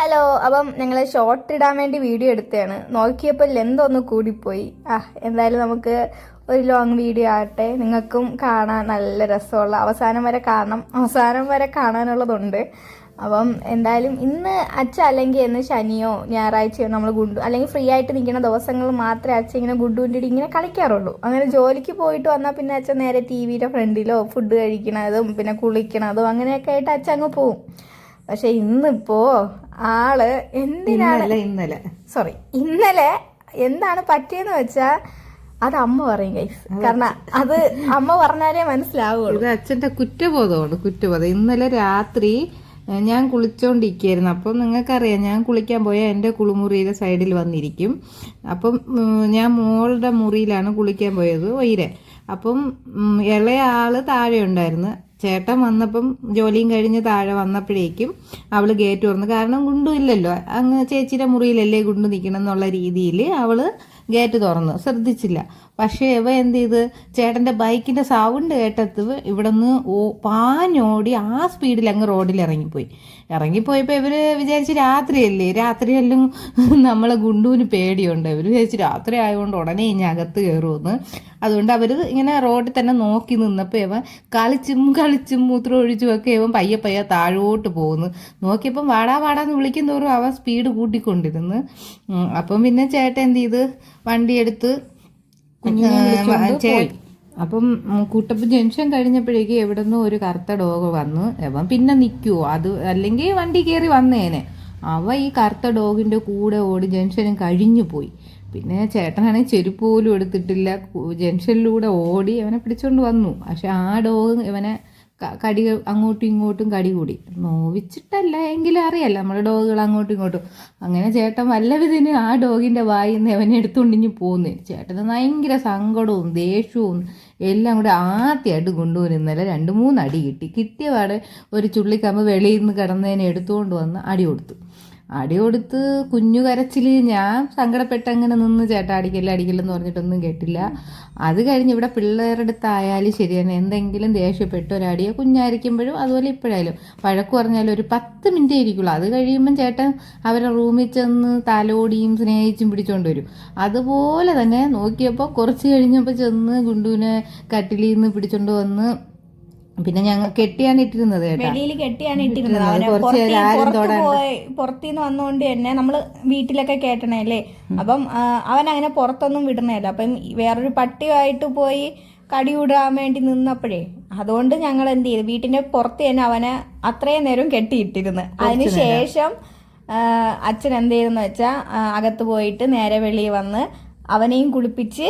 Hello അപ്പം ഞങ്ങൾ short ഇടാൻ വേണ്ടി വീഡിയോ എടുത്തതാണ്. നോക്കിയപ്പോൾ ലെന്ത് ഒന്ന് കൂടിപ്പോയി. ആ എന്തായാലും നമുക്ക് ഒരു ലോങ് വീഡിയോ ആകട്ടെ. നിങ്ങൾക്കും കാണാൻ നല്ല രസമുള്ള അവസാനം വരെ കാണണം. അവസാനം വരെ കാണാനുള്ളതുണ്ട്. അപ്പം എന്തായാലും ഇന്ന് അച്ഛ അല്ലെങ്കിൽ ഇന്ന് ശനിയോ ഞായറാഴ്ചയോ നമ്മൾ ഗുണ്ടു അല്ലെങ്കിൽ ഫ്രീ ആയിട്ട് നിൽക്കുന്ന ദിവസങ്ങൾ മാത്രമേ അച്ഛൻ ഇങ്ങനെ ഗുണ്ടുവിന്റെ ഇങ്ങനെ കളിക്കാറുള്ളൂ. അങ്ങനെ ജോലിക്ക് പോയിട്ട് വന്നാൽ പിന്നെ അച്ഛൻ നേരെ ടി വിയുടെ ഫ്രണ്ടിലോ ഫുഡ് കഴിക്കണതും പിന്നെ കുളിക്കണതും അങ്ങനെയൊക്കെ ആയിട്ട് അച്ഛൻ അങ്ങ് പോവും. പക്ഷെ ഇന്നിപ്പോ ആൾ എന്തിനാണ് ഇന്നലെ സോറി ഇന്നലെ എന്താണ് പറ്റിയെന്ന് വെച്ചാ അത് അമ്മ പറയും ഗൈസ് കാരണം അത് അമ്മ പറഞ്ഞാലേ മനസ്സിലാവുള്ളൂ. ഇത് അച്ഛന്റെ കുറ്റബോധമാണ് കുറ്റബോധം. ഇന്നലെ രാത്രി ഞാൻ കുളിച്ചോണ്ടിരിക്കുകയായിരുന്നു അപ്പം നിങ്ങൾക്കറിയാം ഞാൻ കുളിക്കാൻ പോയാൽ എന്റെ കുളിമുറിയുടെ സൈഡിൽ വന്നിരിക്കും. അപ്പം ഞാൻ മോളുടെ മുറിയിലാണ് കുളിക്കാൻ പോയത് ഒയിരെ അപ്പം ഉം, ഇളയ ആൾ താഴെ ഉണ്ടായിരുന്നു. ചേട്ടൻ വന്നപ്പം ജോലിയും കഴിഞ്ഞ് താഴെ വന്നപ്പോഴേക്കും അവൾ ഗേറ്റ് തുറന്നു. കാരണം ഗുണ്ടു ഇല്ലല്ലോ. അങ്ങ് ചേച്ചിയുടെ മുറിയിലല്ലേ ഗുണ്ടു നിൽക്കണം എന്നുള്ള രീതിയിൽ അവൾ ഗേറ്റ് തുറന്നു. ശ്രദ്ധിച്ചില്ല. പക്ഷേ ഇവ എന്ത് ചെയ്ത്? ചേട്ടന്റെ ബൈക്കിന്റെ സൗണ്ട് കേട്ടത് ഇവിടെ നിന്ന് ഓ പാഞ്ഞോടി ആ സ്പീഡിൽ അങ്ങ് റോഡിൽ ഇറങ്ങിപ്പോയി. ഇറങ്ങിപ്പോയപ്പോൾ ഇവർ വിചാരിച്ച് രാത്രിയല്ലേ? രാത്രിയെല്ലാം നമ്മളെ ഗുണ്ടുവിന് പേടിയുണ്ട്. ഇവർ വിചാരിച്ച് രാത്രി ആയതുകൊണ്ട് ഉടനെ ഇനി അകത്ത് കയറുമെന്ന് അതുകൊണ്ട് അവർ ഇങ്ങനെ റോഡിൽ തന്നെ നോക്കി നിന്നപ്പോൾ ഇവൻ കളിച്ചും കളിച്ചും മൂത്രം ഒഴിച്ചും ഒക്കെ ഇവൻ പയ്യെ പയ്യെ താഴോട്ട് പോകുന്നു നോക്കിയപ്പം വാടാ വാടാന്ന് വിളിക്കും തോറും അവൻ സ്പീഡ് കൂട്ടിക്കൊണ്ടിരുന്നു. അപ്പം പിന്നെ ചേട്ടൻ എന്ത് ചെയ്ത്? വണ്ടിയെടുത്ത് കുഞ്ഞിനെ അപ്പം കൂട്ടപ്പ് ജംഗ്ഷൻ കഴിഞ്ഞപ്പോഴേക്ക് എവിടെ നിന്നും ഒരു കറുത്ത ഡോഗ് വന്നു. അവൻ പിന്നെ നിൽക്കുവോ അത് അല്ലെങ്കിൽ വണ്ടി കയറി വന്നേനെ. അവ ഈ കറുത്ത ഡോഗിന്റെ കൂടെ ഓടി ജംഗ്ഷനും കഴിഞ്ഞു പോയി. പിന്നെ ചേട്ടനാണെങ്കിൽ ചെരുപ്പ് പോലും എടുത്തിട്ടില്ല. ജംഗ്ഷനിലൂടെ ഓടി അവനെ പിടിച്ചുകൊണ്ട് വന്നു. പക്ഷെ ആ ഡോഗ് ഇവനെ കടി അങ്ങോട്ടും ഇങ്ങോട്ടും കടി കൂടി. നോവിച്ചിട്ടല്ല എങ്കിലും അറിയാലോ നമ്മുടെ ഡോഗുകൾ അങ്ങോട്ടും ഇങ്ങോട്ടും. അങ്ങനെ ചേട്ടൻ വല്ലവിധന് ആ ഡോഗിന്റെ വായിൽ നിന്ന് അവനെ എടുത്തുകൊണ്ടിഞ്ഞ് പോകുന്നു ചേട്ടന് ഭയങ്കര സങ്കടവും ദേഷ്യവും എല്ലാം കൂടെ ആദ്യമായിട്ട് കൊണ്ടുവരും ഇന്നലെ രണ്ട് മൂന്ന് അടി കിട്ടി. കിട്ടിയ പാടെ ഒരു ചുള്ളിക്കമ്പ് വെളിയിൽ നിന്ന് കിടന്നതിനെ എടുത്തുകൊണ്ട് വന്ന് അടി കൊടുത്തു. അടി കൊടുത്ത് കുഞ്ഞു കരച്ചിൽ ഞാൻ സങ്കടപ്പെട്ട് അങ്ങനെ നിന്ന് ചേട്ടാ അടിക്കല്ല അടിക്കല്ലെന്ന് പറഞ്ഞിട്ടൊന്നും കേട്ടില്ല. അത് കഴിഞ്ഞ് ഇവിടെ പിള്ളേരുടെ അടുത്തായാലും ശരിയാണ് എന്തെങ്കിലും ദേഷ്യപ്പെട്ട് ഒരടിയോ കുഞ്ഞായിരിക്കുമ്പോഴും അതുപോലെ ഇപ്പോഴായാലും. വഴക്ക് പറഞ്ഞാലും ഒരു പത്ത് മിനിറ്റേ ഇരിക്കുള്ളൂ. അത് കഴിയുമ്പം ചേട്ടൻ അവരെ റൂമിൽ ചെന്ന് തലോടിയും സ്നേഹിച്ചും പിടിച്ചോണ്ട് വരും. അതുപോലെ തന്നെ നോക്കിയപ്പോൾ കുറച്ച് കഴിഞ്ഞപ്പോൾ ചെന്ന് ഗുണ്ടുവിനെ കട്ടിലിന്ന് പിടിച്ചോണ്ട് വന്ന് പിന്നെ ഞങ്ങൾ കെട്ടിയാണ് ഇട്ടിരുന്നത് വെളിയിൽ കെട്ടിയാണ് ഇട്ടിരുന്നത്. അവനെ പുറത്ത്. പോയി പുറത്തുനിന്ന് വന്നുകൊണ്ട് തന്നെ നമ്മൾ വീട്ടിലൊക്കെ കേട്ടണല്ലേ അപ്പം അവൻ അങ്ങനെ പുറത്തൊന്നും വിടണല്ല അപ്പം വേറൊരു പട്ടിയായിട്ട് പോയി കടി വിടാൻ വേണ്ടി നിന്നപ്പോഴേ അതുകൊണ്ട് ഞങ്ങൾ എന്ത് ചെയ്തു? വീട്ടിന്റെ പുറത്ത് തന്നെ അവനെ അത്രയും നേരം കെട്ടിയിട്ടിരുന്നു. അതിനുശേഷം അച്ഛൻ എന്ത് ചെയ്തെന്ന് വെച്ചാ അകത്ത് പോയിട്ട് നേരെ വെളിയിൽ വന്ന് അവനെയും കുളിപ്പിച്ച്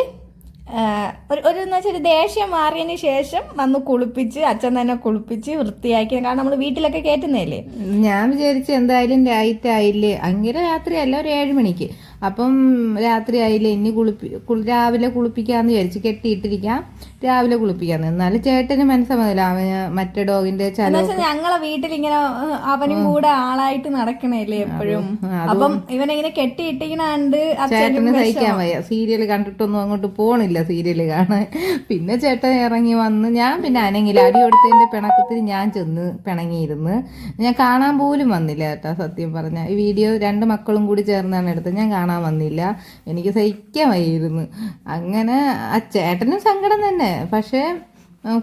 ഒരു ഒരു എന്ന് വെച്ചാൽ ദേഷ്യം മാറിയതിന് ശേഷം വന്ന് കുളിപ്പിച്ച് അച്ഛൻ തന്നെ കുളിപ്പിച്ച് വൃത്തിയാക്കി. കാരണം നമ്മൾ വീട്ടിലൊക്കെ കയറ്റുന്നതല്ലേ ഞാൻ വിചാരിച്ചു എന്തായാലും ലൈറ്റ് ആയില്ലേ? അങ്ങനെ രാത്രിയല്ല ഒരു ഏഴ് മണിക്ക്. അപ്പം രാത്രി ആയില്ലേ ഇനി കുളിപ്പി കു രാവിലെ കുളിപ്പിക്കാന്ന് വിചാരിച്ചു കെട്ടിയിട്ടിരിക്കാം. രാവിലെ കുളിപ്പിക്കാന്ന്. എന്നാലും ചേട്ടന് മനസ്സമ്മതില്ല. അവന് മറ്റേ ഡോഗിന്റെ ഞങ്ങളെ വീട്ടിൽ ഇങ്ങനെ അവനും കൂടെ ആളായിട്ട് നടക്കണല്ലേ എപ്പോഴും. അപ്പം ഇവനിങ്ങനെ കെട്ടിയിട്ടിങ്ങനാണ്ട് ചേട്ടന് സഹിക്കാൻ വയ്യ. സീരിയൽ കണ്ടിട്ടൊന്നും അങ്ങോട്ട് പോണില്ല സീരിയൽ കാണാൻ. പിന്നെ ചേട്ടൻ ഇറങ്ങി വന്ന് ഞാൻ പിന്നെ അനങ്ങില്ല. അടി കൊടുത്തതിന്റെ പിണക്കത്തിൽ ഞാൻ ചെന്ന് പിണങ്ങിയിരുന്ന്. ഞാൻ കാണാൻ പോലും വന്നില്ല ചേട്ടാ സത്യം പറഞ്ഞ. ഈ വീഡിയോ രണ്ട് മക്കളും കൂടി ചേർന്നാണ് എടുത്തത്. ഞാൻ കാണാൻ വന്നില്ല. എനിക്ക് സഹിക്കാമായിരുന്നു. അങ്ങനെ ആ ചേട്ടനും സങ്കടം തന്നെ. പക്ഷേ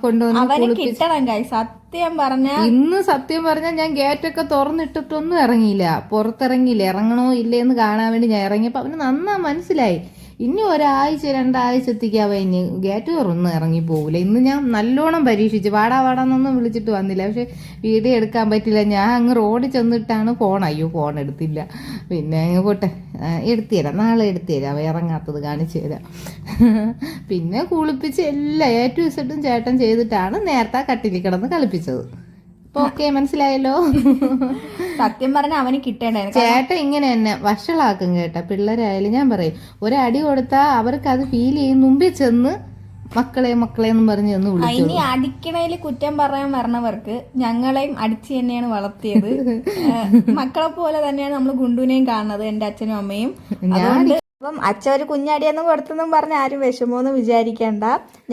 കൊണ്ടുവന്ന് കിട്ടണം സത്യം പറഞ്ഞ ഇന്ന് സത്യം പറഞ്ഞാൽ ഞാൻ ഗേറ്റൊക്കെ തുറന്നിട്ടിട്ടൊന്നും ഇറങ്ങിയില്ല. പുറത്തിറങ്ങിയില്ല. ഇറങ്ങണോ ഇല്ലേ എന്ന് കാണാൻ വേണ്ടി ഞാൻ ഇറങ്ങിയപ്പോൾ അവന് നന്നാ മനസ്സിലായി. ഇനി ഒരാഴ്ച രണ്ടാഴ്ചത്തേക്ക് അവ ഇനി ഗേറ്റ് തുറന്ന് ഇറങ്ങി പോകില്ല ഇന്ന് ഞാൻ നല്ലോണം പരീക്ഷിച്ചു വാടാ വാടാന്നൊന്നും വിളിച്ചിട്ട് വന്നില്ല. പക്ഷെ വീഡിയോ എടുക്കാൻ പറ്റില്ല. ഞാൻ അങ്ങ് റോഡിൽ ചെന്നിട്ടാണ് ഫോൺ അയ്യോ ഫോൺ എടുത്തില്ല. പിന്നെ അങ്ങ് പോട്ടെ. ആ, എടുത്തു തരാം. നാളെ എടുത്തു തരാം. അവ ഇറങ്ങാത്തത് കാണിച്ചു തരാം. പിന്നെ കുളിപ്പിച്ച് എല്ലാ എ ടു ചേട്ടൻ ചെയ്തിട്ടാണ് നേരത്തെ കട്ടിലിൽ കിടന്ന് കളിപ്പിച്ചത്. അപ്പോൾ ഓക്കെ മനസ്സിലായല്ലോ? സത്യം പറഞ്ഞ അവന് കിട്ടേണ്ടായിരുന്നു. ചേട്ടൻ ഇങ്ങനെ തന്നെ വഷളാക്കും കേട്ട. പിള്ളേരായാലും ഞാൻ പറയും ഒരടി കൊടുത്താൽ അവർക്ക് അത് ഫീൽ ചെയ്യും. മുമ്പിൽ ചെന്ന് മക്കളെ മക്കളെ എന്ന് പറഞ്ഞ് ചെന്ന് ആ, വിളിച്ചു ഇനി അടിക്കണേൽ കുറ്റം പറയാൻ വരണവർക്ക് ഞങ്ങളെയും അടിച്ച് തന്നെയാണ് വളർത്തിയത്. മക്കളെ പോലെ തന്നെയാണ് നമ്മൾ ഗുണ്ടുവിനെയും കാണുന്നത് എന്റെ അച്ഛനും അമ്മയും. അതുകൊണ്ട് അപ്പം അച്ഛൻ ഒരു കുഞ്ഞടിയൊന്നും കൊടുത്തെന്നും പറഞ്ഞ് ആരും വിഷമമൊന്നും വിചാരിക്കേണ്ട.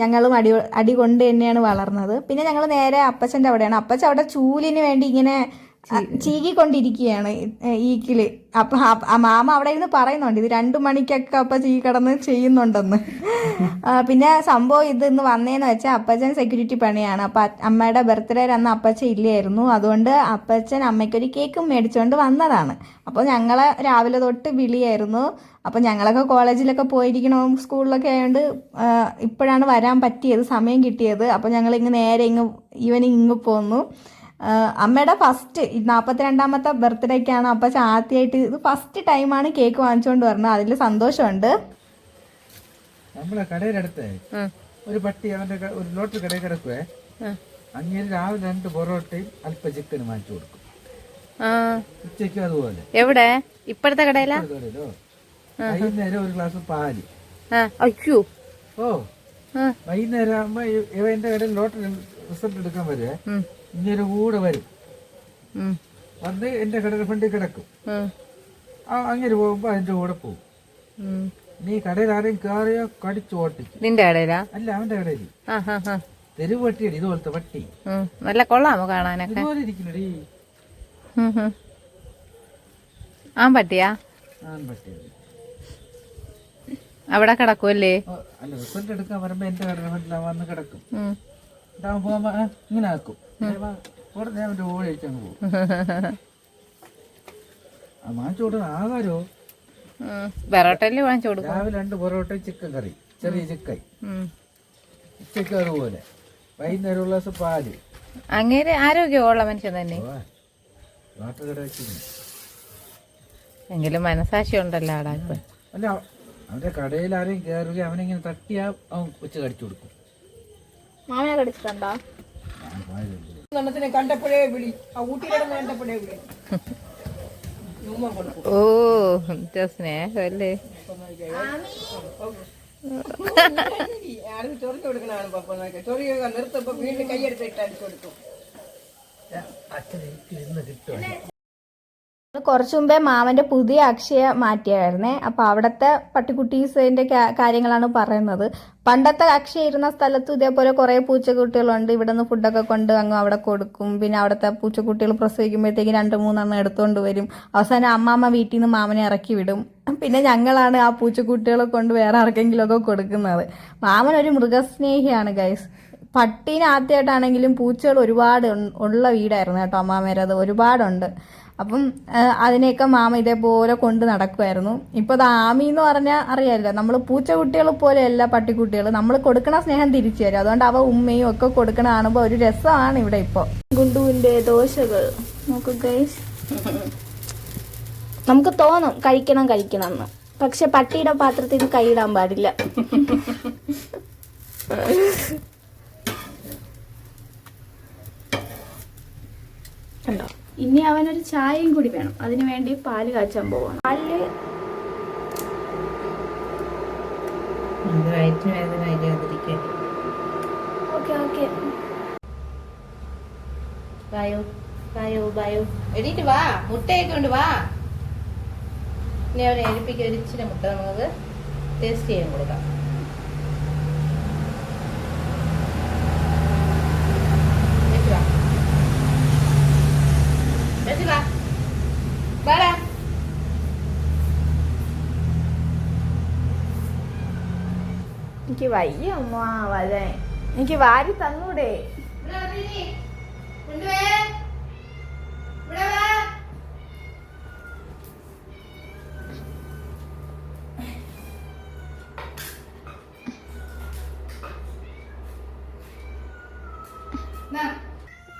ഞങ്ങളും അടി അടി കൊണ്ട് തന്നെയാണ് വളർന്നത്. പിന്നെ ഞങ്ങൾ നേരെ അപ്പച്ചന്റെ അവിടെയാണ്. അപ്പച്ച അവിടെ ചൂലിന് വേണ്ടി ഇങ്ങനെ ചീകിക്കൊണ്ടിരിക്കുകയാണ് ഈക്കിൽ അപ്പൊ ആ- ആ മാമ അവിടെ ഇരുന്ന് പറയുന്നുണ്ട് ഇത് രണ്ടു മണിക്കൊക്കെ അപ്പ ചീ കിടന്ന് ചെയ്യുന്നുണ്ടെന്ന്. പിന്നെ സംഭവം ഇത് ഇന്ന് വന്നേന്ന് വെച്ചാൽ അപ്പച്ചൻ സെക്യൂരിറ്റി പണിയാണ്. അപ്പൊ അമ്മയുടെ ബർത്ത്ഡേ അന്ന് അപ്പച്ചൻ ഇല്ലായിരുന്നു. അതുകൊണ്ട് അപ്പച്ചൻ അമ്മയ്ക്കൊരു കേക്കും മേടിച്ചുകൊണ്ട് വന്നതാണ്. അപ്പോൾ ഞങ്ങളെ രാവിലെ തൊട്ട് വിളിയായിരുന്നു. അപ്പൊ ഞങ്ങളൊക്കെ കോളേജിലൊക്കെ പോയിരിക്കണം സ്കൂളിലൊക്കെ ആയതുകൊണ്ട് ഇപ്പോഴാണ് വരാൻ പറ്റിയത് സമയം കിട്ടിയത്. അപ്പൊ ഞങ്ങൾ ഇങ്ങ് നേരെ ഇങ്ങ് ഈവനിങ് ഇങ്ങ് പോന്നു. അമ്മയുടെ ഫസ്റ്റ് നാൽപ്പത്തിരണ്ടാമത്തെ ബർത്ത്ഡേക്കാണ് അപ്പൊ ആദ്യമായിട്ട് ഇത് ഫസ്റ്റ് ടൈമാണ് കേക്ക് വാങ്ങിച്ചുകൊണ്ട് വരുന്നത് അതിൽ സന്തോഷമുണ്ട്. നമ്മളെ കടയുടെ അടുത്ത് ഒരു പട്ടി അവന്റെ ഒരു ലോട്ടറി കടയിൽ കിടക്കുവേ. അങ്ങനെ രാവിലെ രണ്ട് പൊറോട്ടയും അല്പ ചിക്കനും വാങ്ങിച്ചു കൊടുക്കും. ഉച്ചയ്ക്കും അതുപോലെ. എവിടെ? ഇപ്പോഴത്തെ കടയിലാ? വൈകുന്നേരം ഒരു ഗ്ലാസ് പാൽ. അയ്യോ. ഓ. വൈകുന്നേരം ആകുമ്പോ ഇ- ഇവ എന്റെ കടയിൽ ലോട്ടറി റിസൾട്ട് എടുക്കാൻ വരുവേ. ഇങ്ങനെ കൂടെ വരും. വന്ന് എന്റെ കടയുടെ ഫ്രണ്ടിൽ കിടക്കും. ആ അങ്ങനെ പോകുമ്പോ അതിന്റെ കൂടെ പോകും. നീ കടയിൽ ആരെയും കയറിയോ? കടിച്ചു ഓട്ടിക്കും. നിന്റെ കടയിലാ? അല്ല അവന്റെ കടയിൽ. തെരുവ് പട്ടിയാണ് ഇതുപോലത്തെ പട്ടി. നല്ല കൊള്ളാമോ കാണാനൊക്കെ? ഇതുപോലെ ഇരിക്കുന്നടി അവിടെ കിടക്കുമല്ലേ അല്ല റിസൾട്ട് എടുക്കാൻ വരുമ്പോ എന്റെ കടയിൽ വന്ന് കിടക്കും. ഇങ്ങനെ ആക്കും. ഉടനെ ഞാൻ അവന്റെ ഓടി അഴിച്ചങ്ങ് പോകും. ആ മാച്ചു കൊടുക്കുന്ന ആഹാരോ ഉം. വാങ്ങിച്ചു കൊടുക്കും രാവിലെ രണ്ട് പൊറോട്ട ചിക്കൻ കറി ചെറിയ ചിക്കൻ. ഉച്ചയ്ക്ക് അതുപോലെ. വൈകുന്നേരം ഉള്ള ദിവസം പാൽ. അങ്ങനെ ആരോഗ്യമുള്ള മനുഷ്യൻ തന്നെ. എങ്കിലും മനസാക്ഷി ഉണ്ടല്ലോ ആടാ ഇപ്പൊ. അല്ല അവന്റെ കടയിൽ ആരെയും കയറുകയും അവനിങ്ങനെ തട്ടിയാ അവൻ ഉച്ച കടിച്ചു കൊടുക്കും. മാമനെ കടിച്ചിട്ടുണ്ടോ? ഞാൻ പോയതല്ലേ. ഓ എന്താ സ്നേഹമല്ലേ? അച്ഛൻ എനിക്ക് ഇന്ന് കിട്ടും കുറച്ചു മുമ്പേ മാമന്റെ പുതിയ അക്ഷയ മാറ്റിയായിരുന്നേ. അപ്പൊ അവിടത്തെ പട്ടിക്കുട്ടീസിന്റെ കാര്യങ്ങളാണ് പറയുന്നത്. പണ്ടത്തെ അക്ഷയ ഇരുന്ന സ്ഥലത്ത് ഇതേപോലെ കുറേ പൂച്ചക്കുട്ടികളുണ്ട്. ഇവിടെ നിന്ന് ഫുഡൊക്കെ കൊണ്ട് അങ്ങ് അവിടെ കൊടുക്കും. പിന്നെ അവിടുത്തെ പൂച്ചക്കുട്ടികൾ പ്രസവിക്കുമ്പോഴത്തേക്ക് രണ്ട് മൂന്നെണ്ണം എടുത്തുകൊണ്ട് വരും. അവസാനം അമ്മാമ്മ വീട്ടിൽ നിന്ന് മാമനെ ഇറക്കി വിടും. പിന്നെ ഞങ്ങളാണ് ആ പൂച്ചക്കുട്ടികളെ കൊണ്ട് വേറെ ആർക്കെങ്കിലും ഒക്കെ കൊടുക്കുന്നത്. മാമൻ ഒരു മൃഗസ്നേഹിയാണ് ഗൈസ് പട്ടീനെ ആദ്യമായിട്ടാണെങ്കിലും പൂച്ചകൾ ഒരുപാട് ഉള്ള വീടായിരുന്നു കേട്ടോ അമ്മാമേരത് ഒരുപാടുണ്ട്. അപ്പം അതിനെയൊക്കെ മാമ ഇതേപോലെ കൊണ്ട് നടക്കുമായിരുന്നു ഇപ്പോൾ അത് ആമി എന്ന് പറഞ്ഞാൽ അറിയാമല്ലോ നമ്മൾ പൂച്ചക്കുട്ടികൾ പോലെയല്ല പട്ടിക്കുട്ടികൾ. നമ്മൾ കൊടുക്കണ സ്നേഹം തിരിച്ചു തരും. അതുകൊണ്ട് അവ ഉമ്മയും ഒക്കെ കൊടുക്കണ കാണുമ്പോൾ ഒരു രസമാണ് ഇവിടെ ഇപ്പോൾ ഗുണ്ടുവിന്റെ ദോശകൾ. നോക്കൂ ഗൈസ് നമുക്ക് തോന്നും കഴിക്കണം കഴിക്കണം എന്ന് പക്ഷെ പട്ടിയുടെ പാത്രത്തിൽ നിന്ന് കൈയിടാൻ പാടില്ല. കണ്ടോ? ഇനി അവനൊരു ചായയും കൂടി വേണം. അതിനു വേണ്ടി പാൽ കാച്ചാൻ പോവാണ്. പാലിൽ ഓക്കെ ഓക്കെ. വായോ വായോ വായോ. എടീറ്റ് വാ മുട്ടയൊക്കെ ഉണ്ട് വാ. ഇനി അവനെ എഴുപ്പിക്കാൻ ഒരു ഇച്ചിരി മുട്ട നമുക്ക് ടേസ്റ്റ് ചെയ്യാൻ കൊടുക്കാം വെച്ച് വാ. വെച്ച് വാ. വാടാ. എനിക്ക് വയ്യ അമ്മ വരെ എനിക്ക് വാരി തന്നൂടെ.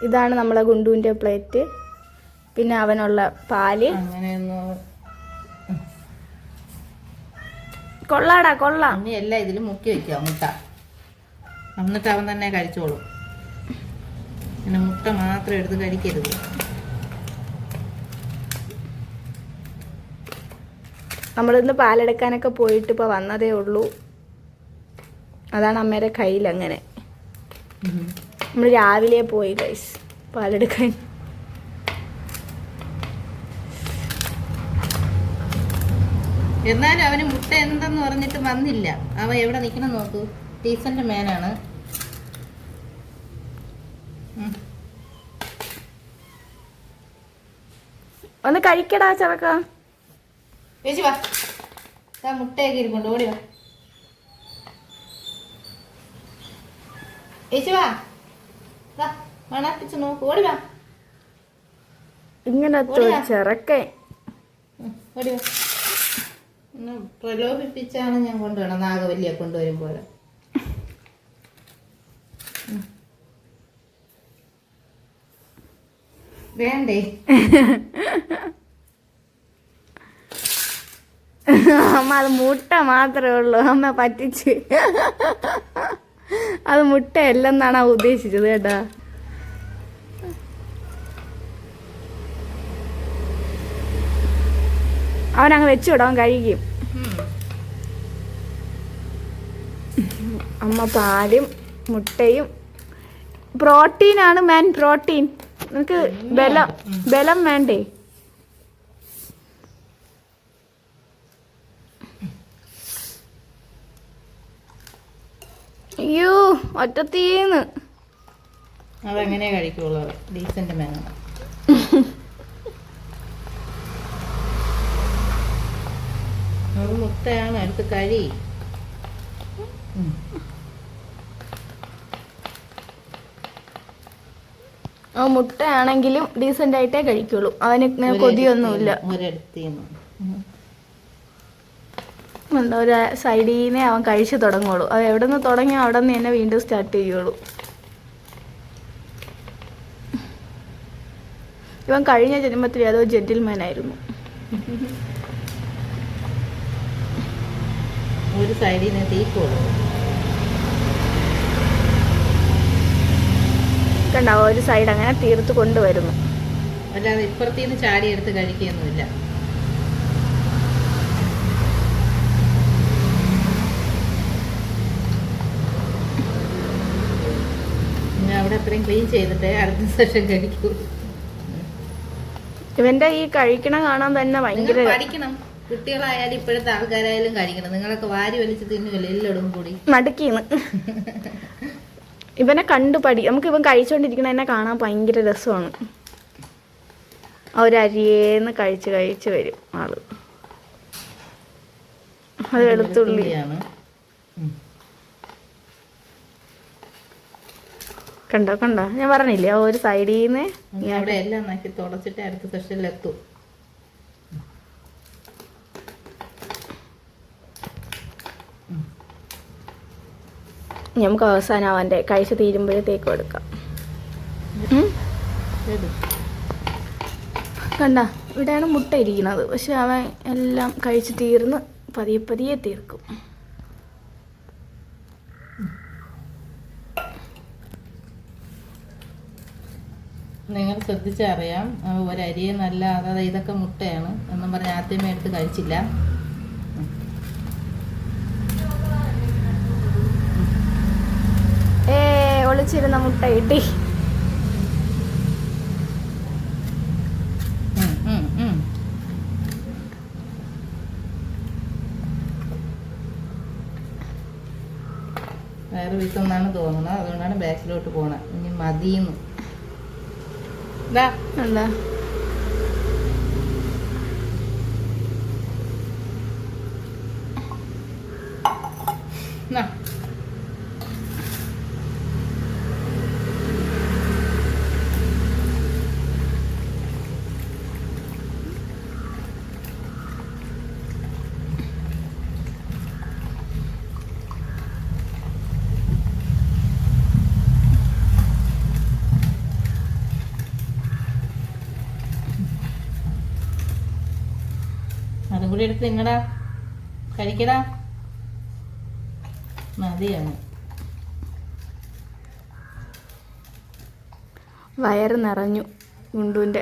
ഇതാണ് നമ്മളെ ഗുണ്ടുവിന്റെ പ്ലേറ്റ്. പിന്നെ അവനുള്ള പാൽ. കൊള്ളാടാ കൊള്ളാം. അമ്മ എല്ലാം ഇതിൽ മുക്കി വെക്കുക മുട്ട. എന്നിട്ട് അവൻ തന്നെ കഴിച്ചോളും. പിന്നെ മുട്ട മാത്രം എടുത്ത് കഴിക്കരുത്. നമ്മളിന്ന് പാലെടുക്കാനൊക്കെ പോയിട്ട് ഇപ്പോൾ വന്നതേ ഉള്ളൂ. അതാണ് അമ്മയുടെ കയ്യിൽ അങ്ങനെ നമ്മൾ രാവിലെ പോയി ഗൈസ് പാലെടുക്കാൻ. എന്നാലും അവന് മുട്ട എന്തെന്ന് പറഞ്ഞിട്ട് വന്നില്ല. അവ എവിടെ നിൽക്കണം നോക്കൂ. ടീച്ചറിന്റെ മേനാണ്. ഒന്ന് കഴിക്കടാ ചെറുക്ക. ചേച്ചി വാ. മുട്ടയൊക്കെ ഇരിപ്പുണ്ട്. ഓടി വാ. ചേച്ചി വാ. മണപ്പിച്ച് നോക്ക്. ഓടി വാ. ഇങ്ങനെ ചെറുക്കൻ. ഓടി വാ. പ്രലോഭിപ്പിച്ചാണ് ഞാൻ കൊണ്ടുവരണം നാഗവല്ലിയെ കൊണ്ടുവരുമ്പോൾ വേണ്ടേ? അമ്മ അത് മുട്ട മാത്രമേ ഉള്ളൂ. അമ്മ പറ്റിച്ച്. അത് മുട്ടയല്ലെന്നാണ് ഉദ്ദേശിച്ചത് കേട്ടാ. അവൻ അങ്ങ് വെച്ചു വിടാൻ കഴിയും അമ്മ പാലും മുട്ടയും. പ്രോട്ടീനാണ് മാൻ പ്രോട്ടീൻ. നിനക്ക് ബലം ബലം വേണ്ടേ? അയ്യോ ഒറ്റത്തീന്ന്. അതെങ്ങനെ കഴിക്കുള്ളൂ? ഡീസന്റ് വേണം അത് മുട്ടയാണ് അടുത്ത് കഴി ആ മുട്ടയാണെങ്കിലും ഡീസെന്റ് ആയിട്ടേ കഴിക്കുള്ളൂ. അവന് കൊതിയൊന്നുമില്ല. എന്താ ഒരു സൈഡിൽ അവൻ കഴിച്ചു തുടങ്ങുള്ളൂ. അത് എവിടെ നിന്ന് തുടങ്ങി അവിടെ നിന്ന് തന്നെ വീണ്ടും സ്റ്റാർട്ട് ചെയ്യുള്ളൂ. ഇവൻ കഴിഞ്ഞ ജന്മത്തിൽ ഏതോ ജെന്റിൽമാൻ ആയിരുന്നു. ഒരു സൈഡിൽ നിന്ന് തീക്കുള്ളൂ കണ്ടാവോ ഒരു സൈഡ് അങ്ങനെ തീർത്ത് കൊണ്ടുവരുന്നു. അല്ലാതെ ഇപ്പുറത്തുനിന്ന് ചാടി എടുത്ത് കഴിക്കുകയൊന്നുമില്ല. അവിടെ അത്രയും ക്ലീൻ ചെയ്തിട്ട് അടുത്ത സെഷൻ കഴിക്കൂ. ഇവന്റെ ഈ കഴിക്കണ കാണാൻ തന്നെ ഭയങ്കര പഠിക്കണം. കുട്ടികളായാലും ഇപ്പോഴത്തെ ആൾക്കാരായാലും കഴിക്കണം. നിങ്ങളൊക്കെ വാരി വലിച്ച് തിന്നുമല്ലോ എല്ലടും കൂടി? മടുക്കിന്ന്. ഇവനെ കണ്ടു പഠി നമുക്ക് ഇവൻ കഴിച്ചുകൊണ്ടിരിക്കണ കാണാൻ ഭയങ്കര രസമാണ്. അവരരിയേന്ന് കഴിച്ച് കഴിച്ച് വരും ആൾ. അത് വെളുത്തുള്ളി. വെളുത്തുള്ളിയാണ്. കണ്ടോ കണ്ടോ? ഞാൻ പറഞ്ഞില്ലേ ഒരു സൈഡിൽ നിന്ന് എല്ലാം നക്കി തുടച്ചിട്ട് അടുത്ത സെഷനിലെത്തും നമുക്ക് അവസാനം അവന്റെ കഴിച്ച് തീരുമ്പോഴത്തേക്ക് കൊടുക്കാം. കണ്ട ഇവിടെയാണ് മുട്ട ഇരിക്കുന്നത്. പക്ഷെ അവൻ എല്ലാം കഴിച്ച് തീർന്ന് പതിയെ പതിയെ തീർക്കും. നിങ്ങൾ ശ്രദ്ധിച്ചറിയാം ഒരരിയെ നല്ല അതായത് ഇതൊക്കെ മുട്ടയാണ് എന്നും പറഞ്ഞ് ആദ്യമേ എടുത്ത് കഴിച്ചില്ല. ഒളിച്ചിരുന്ന മുട്ട കിട്ടി. വയറ് വീട്ടെന്നാണ് തോന്നുന്നത്. അതുകൊണ്ടാണ് ബാക്കിലോട്ട് പോണത് ഇനി മതിയെന്ന്. എന്താ? എന്നാ. കൂടി എടുത്ത് നിങ്ങടാ. കഴിക്കടാ. മതിയാണ്. വയറ് നിറഞ്ഞു ഗുണ്ടുവിന്റെ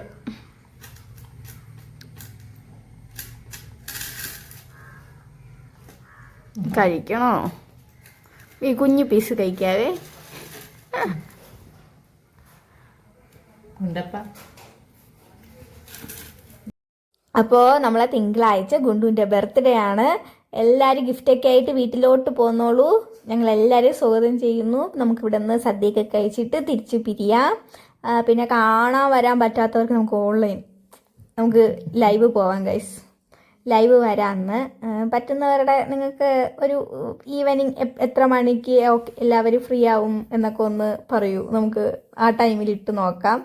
കഴിക്കണോ? ഈ കുഞ്ഞു പീസ് കഴിക്കാവേ. ഉണ്ടപ്പ. അപ്പോൾ നമ്മളെ തിങ്കളാഴ്ച ഗുണ്ടുവിന്റെ ബർത്ത്ഡേ ആണ്. എല്ലാവരും ഗിഫ്റ്റൊക്കെ ആയിട്ട് വീട്ടിലോട്ട് പോന്നോളൂ. ഞങ്ങൾ എല്ലാവരെയും സ്വാഗതം ചെയ്യുന്നു. നമുക്ക് ഇവിടെ നിന്ന് സദ്യയൊക്കെ കഴിച്ചിട്ട് തിരിച്ച് പിരിയാം. പിന്നെ കാണാൻ വരാൻ പറ്റാത്തവർക്ക് നമുക്ക് ഓൺലൈൻ നമുക്ക് ലൈവ് പോവാം ഗൈസ് ലൈവ് വരാമെന്ന് പറ്റുന്നവരുടെ നിങ്ങൾക്ക് ഒരു ഈവനിങ് എത്ര മണിക്ക് എല്ലാവരും ഫ്രീ ആവും എന്നൊക്കെ ഒന്ന് പറയൂ. നമുക്ക് ആ ടൈമിൽ ഇട്ട് നോക്കാം.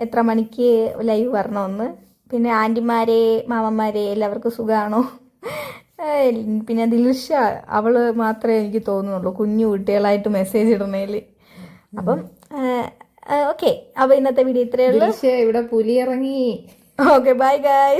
എത്ര മണിക്ക് ലൈവ് വരണമെന്ന്. പിന്നെ ആന്റിമാരെ മാമന്മാരെ എല്ലാവർക്കും സുഖമാണോ പിന്നെ ദിൽഷ അവൾ മാത്രമേ എനിക്ക് തോന്നുന്നുള്ളൂ കുഞ്ഞു കുട്ടികളായിട്ട് മെസ്സേജ് ഇടണേൽ അപ്പം ഓക്കെ അപ്പോൾ ഇന്നത്തെ വീഡിയോ ഇത്രയേ ഉള്ളൂ. ഇവിടെ പുലി ഇറങ്ങി ഓക്കെ ബൈ ഗായ്